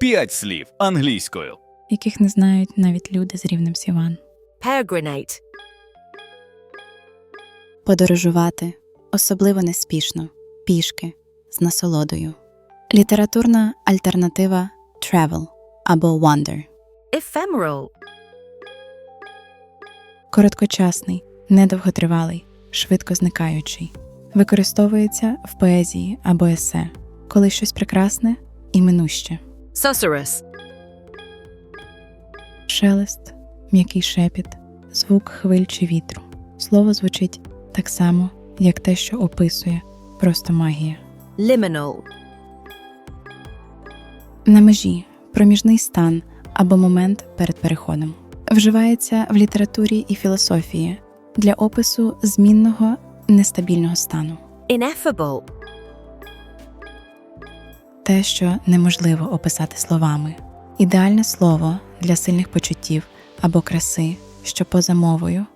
П'ять слів англійською. яких не знають навіть люди з рівнем Сіван. Peregrinate. Подорожувати, особливо неспішно, пішки, з насолодою. Літературна альтернатива travel або wander. Ephemeral. Короткочасний, недовготривалий, швидко зникаючий. Використовується в поезії або есе, коли щось прекрасне і минуще. Susurrus. Шелест, м'який шепіт, звук хвиль чи вітру. Слово звучить так само, як те, що описує, просто магія. Liminal. На межі проміжний стан або момент перед переходом. Вживається в літературі і філософії для опису змінного нестабільного стану. Ineffable. Те, що неможливо описати словами. Ідеальне слово для сильних почуттів або краси, що поза мовою